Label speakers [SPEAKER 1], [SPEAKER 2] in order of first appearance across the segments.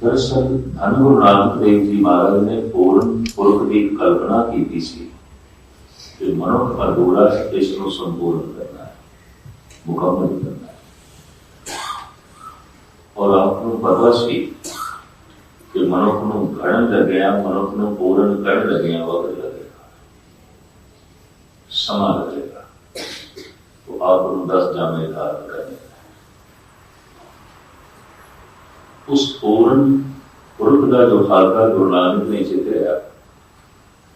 [SPEAKER 1] دراصل دھن گرو نانک دیو جی مہاراج نے پورن پورک کی کلپنا کی سی کہ منک ادھورا اس کو سمپورن کرنا ہے، مکمل کرنا ہے۔ اور آپ کو پتا سی کہ منک نو گھڑن لگیا منک نو پورن کر لگیا وقت لگے گا سما لگے گا۔ تو آپ دس جامے ਉਸ ਪੂਰਨ ਪੁਰਖ ਦਾ ਜੋ ਖਾਲਸਾ ਗੁਰੂ ਨਾਨਕ ਨੇ ਚਿਤਰਿਆ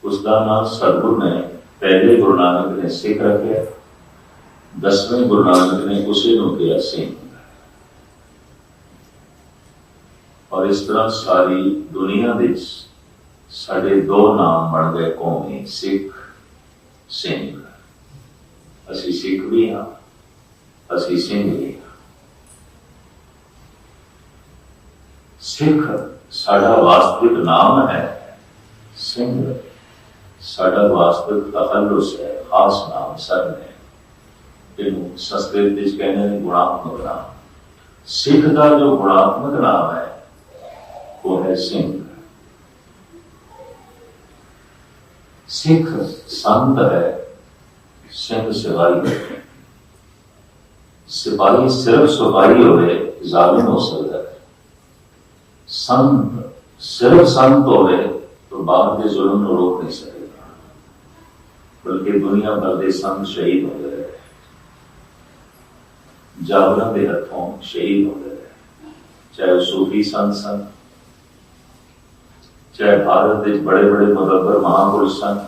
[SPEAKER 1] ਉਸ ਦਾ ਨਾਮ ਸਤਗੁਰ ਨੇ ਪਹਿਲੇ ਗੁਰੂ ਨਾਨਕ ਨੇ ਸਿੱਖ ਰੱਖਿਆ, ਦਸਵੇਂ ਗੁਰੂ ਨਾਨਕ ਨੇ ਉਸੇ ਨੂੰ ਕਿਹਾ ਸਿੰਘ ਔਰ ਇਸ ਤਰ੍ਹਾਂ ਸਾਰੀ ਦੁਨੀਆ ਦੇ ਸਾਡੇ ਦੋ ਨਾਮ ਬਣ ਗਏ ਕੌਮੀ, ਸਿੱਖ, ਸਿੰਘ। ਅਸੀਂ ਸਿੱਖ ਵੀ ਹਾਂ, ਅਸੀਂ ਸਿੰਘ ਵੀ سکھ ساڈا واسطک نام ہے سنگھ ساڈا واسطک تخلص ہے خاص نام سر ہے سنسکرت کہنے نے نام سکھ کا جو گناتمک نام ہے وہ ہے سنگھ سکھ سنت ہے سنگھ سپاہی ہے سپاہی صرف سپاہی ہوئے ظالم ہو سکتا ہے ਸੰਤ, ਸਿਰਫ ਸੰਤ ਹੋਵੇ ਤਾਂ ਬਾਹਰ ਦੇ ਜ਼ੁਲਮ ਨੂੰ ਰੋਕ ਨਹੀਂ ਸਕੇਗਾ ਬਲਕਿ ਦੁਨੀਆ ਭਰ ਦੇ ਸੰਤ ਸ਼ਹੀਦ ਹੋ ਗਏ ਜਾਬਰਾਂ ਦੇ ਹੱਥੋਂ ਸ਼ਹੀਦ ਹੋ ਗਏ ਚਾਹੇ ਉਹ ਸੂਫੀ ਸੰਤ ਸਨ, ਚਾਹੇ ਭਾਰਤ ਦੇ ਬੜੇ ਬੜੇ ਮੁਦੱਬਰ ਮਹਾਪੁਰਸ਼ ਸਨ,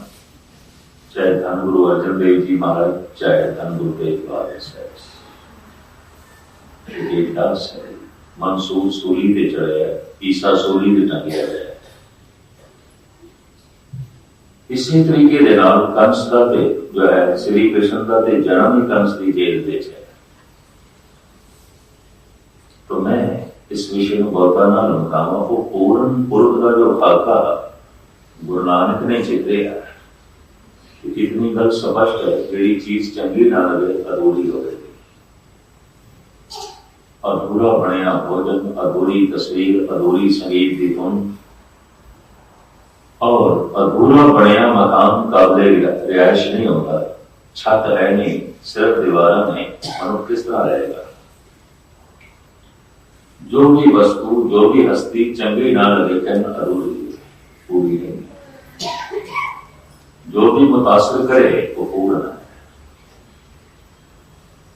[SPEAKER 1] ਚਾਹੇ ਧੰਨ ਗੁਰੂ ਅਰਜਨ ਦੇਵ ਜੀ ਮਹਾਰਾਜ, ਚਾਹੇ ਧੰਨ ਗੁਰੂ ਤੇਗ ਬਹਾਦਰ ਸਾਹਿਬ ਇਹ ਦਾਸ ਹੈ ਮਨਸੂਰ ਸੂਲੀ ਤੇ ਚੜਿਆ ਈਸਾ ਸੂਲੀ ਤੇ ਟੰਗਿਆ ਗਿਆ ਇਸੇ ਤਰੀਕੇ ਦੇ ਨਾਲ ਕੰਸ ਦਾ ਤੇ ਜੋ ਹੈ, ਸ੍ਰੀ ਕ੍ਰਿਸ਼ਨ ਦਾ ਤੇ ਜਨਮ ਹੀ ਕੰਸ ਦੀ ਜੇਲ੍ਹ ਵਿੱਚ ਹੈ। ਤੋਂ ਮੈਂ ਇਸ ਵਿਸ਼ੇ ਨੂੰ ਬਹੁਤਾ ਨਾ ਲੰਕਾਵਾਂ ਉਹ ਪੂਰਨ ਪੁਰਖ ਦਾ ਜੋ ਖਾਕਾ ਗੁਰੂ ਨਾਨਕ ਨੇ ਚਿਤਰਿਆ ਕਿਤਨੀ ਗੱਲ ਸਪਸ਼ਟ ਹੈ, ਜਿਹੜੀ ਚੀਜ਼ ਚੰਗੀ ਨਾ ਲੱਗੇ, ਅਧੂਰੀ ਹੋਵੇ। ادھورا بنیا بھوجن، ادھوری تصویر، ادھوری سنگیت کی دھن اور ادھورا بنیا مقام قابل رہائش نہیں ہوتا۔ چھت ہے نہیں، صرف دیوار میں منو کس طرح رہے گا؟ جو بھی وسطو جو بھی ہستی، چنگی نہ لگے کہنا ادھوری پوری نہیں۔ جو بھی متاثر کرے، وہ پورا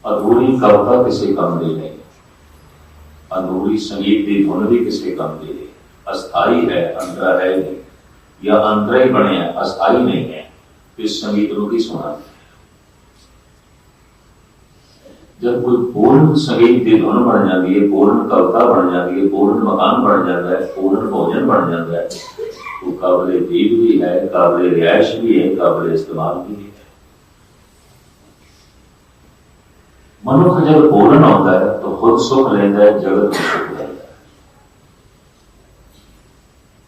[SPEAKER 1] ادھوری کبتا کا کسی کام نہیں۔ ਅਨੂਰੀ ਸੰਗੀਤ ਦੀ ਧੁਨ ਵੀ ਕਿਸੇ ਕੰਮ ہے ਨਹੀਂ ہے ਹੈ ਅੰਤਰਾ ਹੈ ਨਹੀਂ ਜਾਂ ਅੰਤਰਾ ਹੀ ਬਣਿਆ ਅਸਥਾਈ ਨਹੀਂ ਹੈ ਇਸ ਸੰਗੀਤ ਨੂੰ ਕੀ ਸੁਣਾ جب کوئی پورن سنگیت دی دھن بن جاتی ہے، پورن کلتا بن جاتی ہے، پورن مکان بن جاتا ہے، پورن بوجن بن جاتا ہے وہ قابل دید بھی ہے، قابل رہائش بھی ہے، قابل استعمال بھی ہے۔ ਮਨੁੱਖ ਜਦ ਪੂਰਨ ਹੁੰਦਾ ਹੈ, ਤਾਂ ਖੁਦ ਸੁਖ ਲੈਂਦਾ ਹੈ, ਜਗਤ ਨੂੰ ਸੁਖ ਲੈਂਦਾ ਹੈ।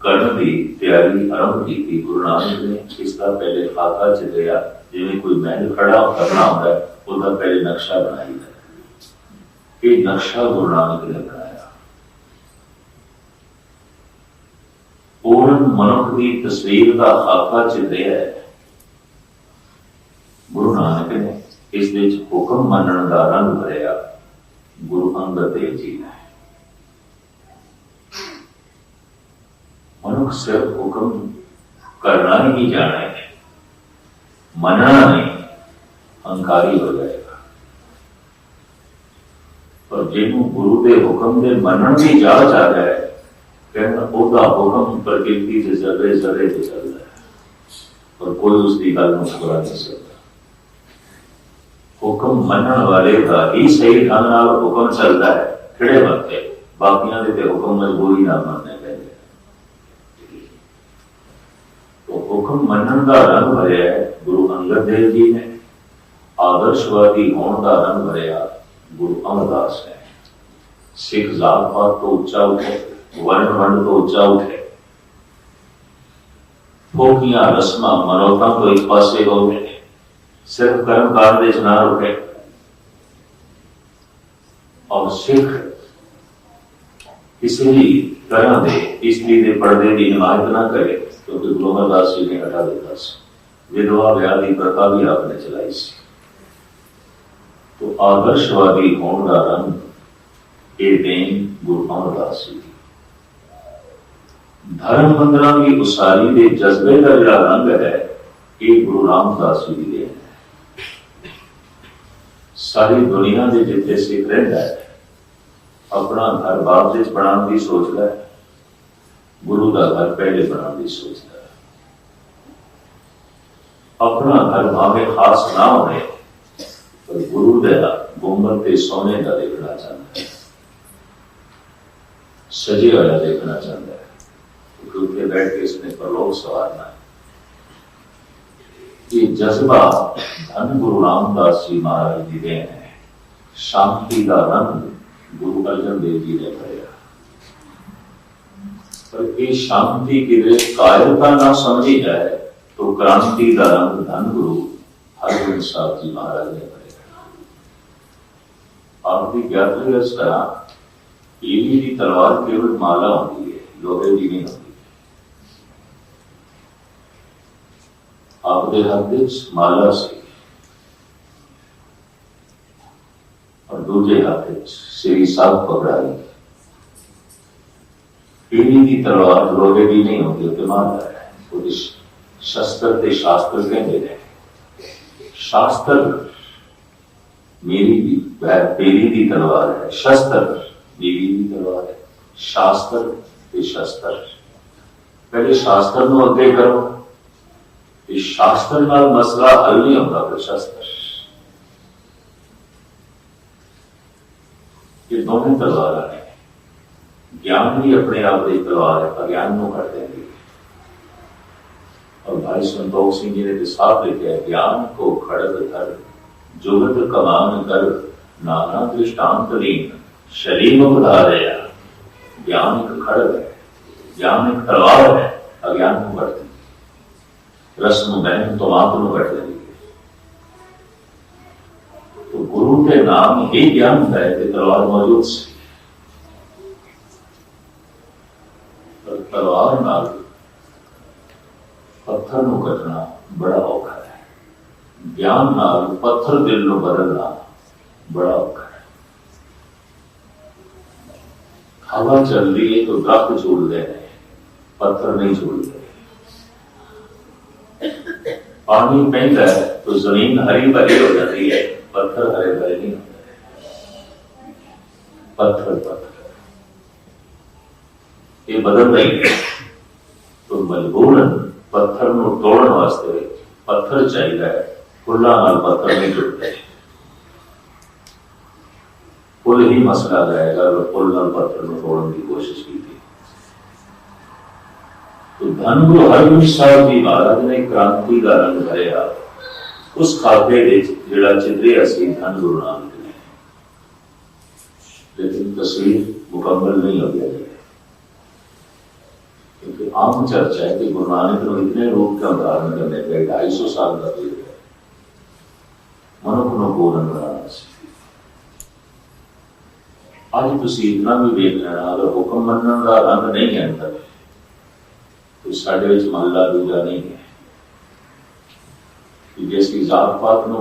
[SPEAKER 1] ਕਰਨ ਦੀ ਤਿਆਰੀ ਆਰੰਭ ਕੀਤੀ, ਗੁਰੂ ਨਾਨਕ ਨੇ, ਇਸ ਦਾ ਪਹਿਲੇ ਖਾਕਾ ਚਿਤਰਿਆ ਜਿਵੇਂ ਕੋਈ ਮਹਿਲ ਖੜਾ ਕਰਨਾ ਹੁੰਦਾ ਉਹਦਾ ਪਹਿਲੇ ਨਕਸ਼ਾ ਬਣਾਈਦਾ ਇਹ ਨਕਸ਼ਾ ਗੁਰੂ ਨਾਨਕ ਨੇ ਬਣਾਇਆ। ਪੂਰਨ ਮਨੁੱਖ ਦੀ ਤਸਵੀਰ ਦਾ ਖਾਕਾ ਚਿਤਰਿਆ ਹੈ ਗੁਰੂ ਨਾਨਕ ਨੇ ਇਸ ਦੇ ਵਿੱਚ ਹੁਕਮ ਮੰਨਣ ਦਾ ਰੰਗ ਭਰਿਆ ਗੁਰੂ ਅੰਗਦ ਦੇਵ ਜੀ ਨੇ। ਮਨੁੱਖ ਸਿਰਫ ਹੁਕਮ ਕਰਨਾ ਹੀ ਜਾਣਾ ਹੈ ਮੰਨਣਾ ਨਹੀਂ, ਹੰਕਾਰੀ ਹੋ ਜਾਏਗਾ। ਪਰ ਜਿਹਨੂੰ ਗੁਰੂ ਦੇ ਹੁਕਮ ਦੇ ਮੰਨਣ ਦੀ ਜਾਚ ਆ ਜਾਏ ਕਹਿੰਦਾ ਉਹਦਾ ਹੁਕਮ ਪ੍ਰਕਿਰਤੀ ਦੇ ਜ਼ਰੇ ਜ਼ਰੇ ਤੇ ਚੱਲਦਾ ਹੈ। ਪਰ ਕੋਈ ਉਸ ਦੀ ਗੱਲ ਨੂੰ ਠੁਕਰਾ ਨਹੀਂ ਸਕਦਾ। ਹੁਕਮ ਮੰਨਣ ਵਾਲੇ ਦਾ ਹੀ ਸਹੀ ਢੰਗ ਨਾਲ ਹੁਕਮ ਚੱਲਦਾ ਹੈ। ਕਿਹੜੇ ਵਕਤੇ ਬਾਕੀਆਂ ਦੇ ਤੇ ਹੁਕਮ ਮਜਬੂਰੀ ਨਾਲ ਮੰਨਣੇ ਪੈਂਦੇ ਉਹ ਹੁਕਮ ਮੰਨਣ ਦਾ ਰੰਗ ਭਰਿਆ ਗੁਰੂ ਅੰਗਦ ਦੇਵ ਜੀ ਨੇ। ਆਦਰਸ਼ਵਾਦੀ ਹੋਣ ਦਾ ਰੰਗ ਭਰਿਆ ਗੁਰੂ ਅਮਰਦਾਸ ਨੇ। ਸਿੱਖ ਜਾਤ ਪਾਤ ਤੋਂ ਉੱਚਾ ਉੱਠੇ ਵਰਣ ਵੰਡ ਤੋਂ ਉੱਚਾ ਉੱਠੇ। ਫੋਕੀਆਂ ਰਸਮਾਂ ਮਨੋਤਾਂ ਤੋਂ ਇੱਕ ਪਾਸੇ ਹੋ ਗਏ صرف کرم کارج نہ روکے اور سکھ کسی بھی طرح دے اس لیے پردے کی حمایت نہ کرے کیونکہ گرو امر داس جی نے ہٹا دیتا سی ودوا ویا کی پرتا بھی آپ نے چلائی سی تو آدرشوادی ہون کا رنگ یہ دین گرو امر داس جی دھرم بندر کی اساری کے جذبے کا جڑا رنگ ہے یہ گرو رام داس جی کے ਸਾਰੀ ਦੁਨੀਆ ਦੇ ਜਿੱਤੇ ਸਿੱਖ ਰਹਿੰਦਾ ਹੈ। ਆਪਣਾ ਘਰ ਬਾਪ ਦੇ ਬਣਾਉਣ ਦੀ ਸੋਚਦਾ ਹੈ। ਗੁਰੂ ਦਾ ਘਰ ਪਹਿਲੇ ਬਣਾਉਣ ਦੀ ਸੋਚਦਾ ਹੈ। ਆਪਣਾ ਘਰ ਭਾਵੇਂ ਖਾਸ ਨਾ ਹੋਵੇ, ਪਰ ਗੁਰੂ ਦਾ ਗੁੰਬਦ ਤੇ ਸੋਨੇ ਦਾ ਦੇਖਣਾ ਚਾਹੁੰਦਾ ਹੈ। ਸਜੇ ਵਾਲਾ ਦੇਖਣਾ ਚਾਹੁੰਦਾ ਹੈ। ਕਿਉਂਕਿ ਬੈਠ ਕੇ ਇਸਨੇ ਪਰਲੋਕ ਸਵਾਰਨਾ ਹੈ। یہ جذبہ دھن گرو رام داس جی مہاراج جی دے ہیں شانتی کا رنگ گرو ارجن دیو جی نے بھریا پر یہ شانتی کی کائرتا نہ سمجھی جائے تو کرانتی کا رنگ دھن گرو ہرگوند صاحب جی مہاراج نے بھریا آپ کی گیارہویں اس طرح ایلی کی تلوار کیول مالا ہوتی ہے لوہے کی نہیں ہوتی آبد حادث مالا سے اور دوسرے حادث سری صاحب پکڑائی پیڑھی کی تلوار لوہے کی نہیں ہوتی ہوتے رہا ہے۔ وہ شستر کے شاستر کہتے ہیں شاستر میری بھی پیڑھی کی تلوار ہے۔ شستر بیوی کی تلوار ہے۔ شاستر شاستر۔ پہلے شاستر نو اگے کرو۔ ਇਹ ਸ਼ਾਸਤਰ ਨਾਲ ਮਸਲਾ ਹੱਲ ਨਹੀਂ ਹੁੰਦਾ ਫਿਰ ਸ਼ਾਸਤਰ ਇਹ ਦੋਵੇਂ ہیں گیان بھی اپنے آپ کی تلوار ہے اگیان ਅਗਿਆਨ کر دیں گے اور بھائی سنتوک سنگھ جی نے تو صاف لکھا ہے گیان کو کھڑک کر جگت کمان کر نانا دشٹانت لین شریم بدھا رہا گیان ایک کھڑک ہے گیان ایک تلوار ہے اگیان کو کرتے رسم میں تمام میں بیٹھ جائیں گے تو گرو کے نام ہی گیان ہوتا ہے کہ تلوار موجود سے تلوار نال پتھر نو کٹنا بڑا اوکھا ہے گیان نال پتھر دل نو بدلنا بڑا اوکھا ہے ہوا چل رہی ہے تو درخت چھوڑ دے پتھر نہیں چھوڑ دے ਪਾਣੀ ਪੈਂਦਾ ਤਾਂ ਜ਼ਮੀਨ ਹਰੀ ਭਰੀ ਹੋ ਜਾਂਦੀ ਹੈ, ਪੱਥਰ ਹਰੇ ਭਰੇ ਨਹੀਂ ਹੁੰਦੇ। ਪੱਥਰ ਪੱਥਰ। ਇਹ ਬਦਲ ਨਹੀਂ ਤੋ ਮਲਬੂਨ ਪੱਥਰ ਨੂੰ ਤੋੜਨ ਵਾਸਤੇ ਪੱਥਰ ਚਾਹੀਦਾ ਹੈ ਕੁੱਲਾ ਨਾਲ ਪੱਥਰ ਨਹੀਂ ਟੁੱਟਦਾ। ਪੁੱਲ ਹੀ ਮਸਲਾ ਰਹੇਗਾ ਪੁੱਲ ਨਾਲ ਪੱਥਰ ਨੂੰ ਤੋੜਨ ਦੀ ਕੋਸ਼ਿਸ਼ ਕੀਤੀ। مہاراج نے کرانتی کا رنگ لایا اس کھاتے لیکن تصویر مکمل نہیں کیونکہ عام چرچا ہے کہ گرو نانک نے اتنے روپ کرنے پہ ڈائی سو سال کا منق نما آج تھی اتنا بھی ویلوکن کا رنگ نہیں ہے سڈے منلہ دوا نہیں ہے جیسی جات پاتے ہیں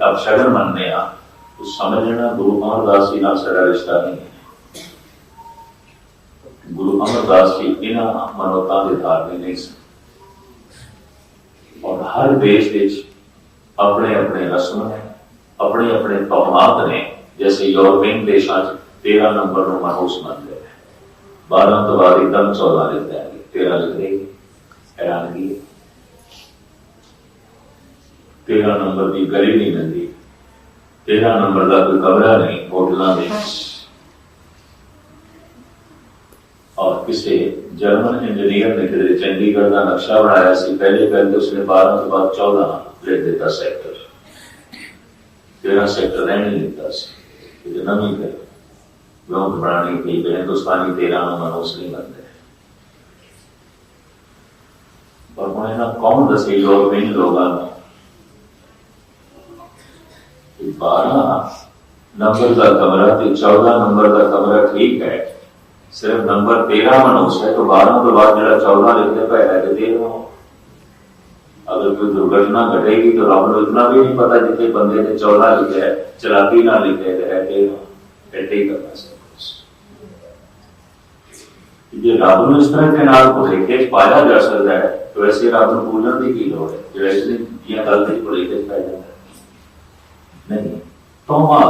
[SPEAKER 1] آپ شگر من تو سمجھ گرو امردس جی نیا رشتہ نہیں ہے گرو امردس جی یہاں منوت کے تار میں نہیں سر دیش اپنے اپنے رسم نے اپنے اپنے پمات نے جیسے یورپی دیشا نمبر نو منوس منتے 12 ਤੋਂ ਬਾਅਦ ਇੱਕਦਮ 14 ਲਿਖ ਦੇਣਗੇ 13 ਲਿਖ ਦੇਣਗੇ ਹੈਰਾਨਗੀ ਹੈ 13 ਨੰਬਰ ਦੀ ਗਲੀ ਨਹੀਂ ਮਿਲਦੀ 13 ਨੰਬਰ ਦਾ ਕੋਈ ਕਮਰਾ ਨਹੀਂ, ਹੋਟਲਾਂ ਵਿੱਚ ਔਰ ਕਿਸੇ ਜਰਮਨ ਇੰਜੀਨੀਅਰ ਨੇ ਕਿਤੇ ਚੰਡੀਗੜ੍ਹ ਦਾ ਨਕਸ਼ਾ ਬਣਾਇਆ ਸੀ, ਪਹਿਲੇ ਪਹਿਲੇ ਉਸਨੇ 12 ਤੋਂ ਬਾਅਦ 14 ਲਿਖ ਦਿੱਤਾ ਸੈਕਟਰ 13 ਸੈਕਟਰ ਰਹਿਣ ਨਹੀਂ ਦਿੱਤਾ ਸੀ ਇਹ ਨਵੀਂ ਗੱਲ। لوگ گھبرانے کے لیے ہندوستانی تیرہ منوس نہیں بنتے ہیں اور میں نا، کون رسی لوگ ان لوگوں نے؟ بارہ نمبر کا کمرہ چودہ نمبر کا کمرہ ٹھیک ہے، صرف نمبر تیرہ منوس ہے، تو بارہ تو بعد جڑا چودہ لکھنے پہ ہے کہ دیر ہو اگر کوئی درگھٹنا گھٹے گی تو آپ اتنا بھی نہیں پتا جتنے بندے نے چودہ لکھے ہے چلاتی نہ لکھے ہے کہ ہی کرنا چاہیے۔ یہ رابطوں میں اس طرح کے نال کو لیکیج پایا جا سکتا ہے تو ایسے رابطوں پوجن بھی کی لوڑ ہے جو ایسے یہ غلطی کو لیکیج پایا جاتا ہے نہیں توما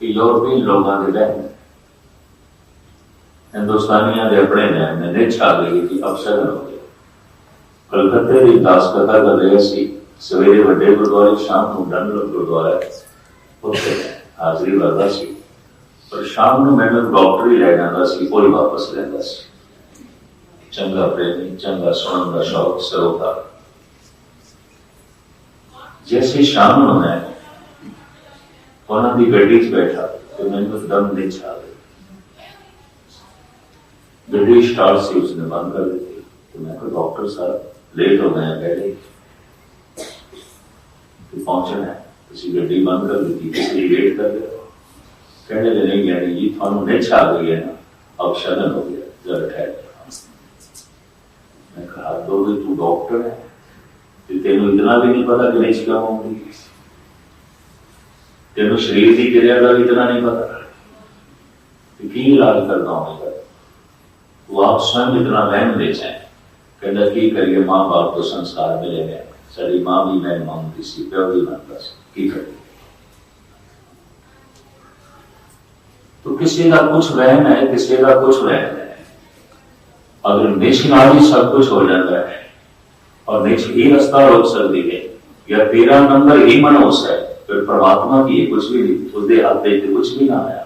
[SPEAKER 1] کہ یورپین لوگوں کے لیے ہندوستانیاں دے اپنے نے میں نے چھا گئی کہ افسر ہو گئے کلکتے دی داس کتا کر رہے سی سویرے وڈے گردوارے شام کو ڈن گردوارے اتنے حاضری بردہ سی اور شام میں ڈاکٹر لے جانا سی وہ واپس لینا چاہیے چنگا سنگ کا شوق، سرو کا شام نا گیٹا تو میں کوئی دم دن چال گئی بند کر دی۔ ڈاکٹر صاحب لےٹ ہو گیا فنکشن ہے۔ گیم کر دیٹ کر لیا کہنے لے لگے گی یعنی یہ تھانوں نے چھا گئی ہے اب شنل ہو گیا ذرا ٹھہر میں کہا دو گے تو ڈاکٹر ہے تو تینوں اتنا بھی نہیں پتا کہ نچ کیا ہوں گی تینوں شریر کی کریا کا بھی اتنا نہیں پتا کہ کی علاج کرنا ہوں گا وہ آپ سوئم اتنا وہم بیچ ہیں کہنا کی کریے ماں باپ تو سنسکار ملے گئے ساری ماں بھی میں مانگتی سی پیو بھی مانتا سی کی کریے تو کسی کا کچھ وہم ہے، کسی کا کچھ وہم ہے۔ اگر نشناری سب کچھ ہو جاتا ہے اور نچ ہی رستہ روک سکتی ہے یا تیرہ نمبر ہی منوس ہے، پھر پرماتما کی کچھ بھی نہیں اس دے ہاتھ کچھ بھی نہ آیا۔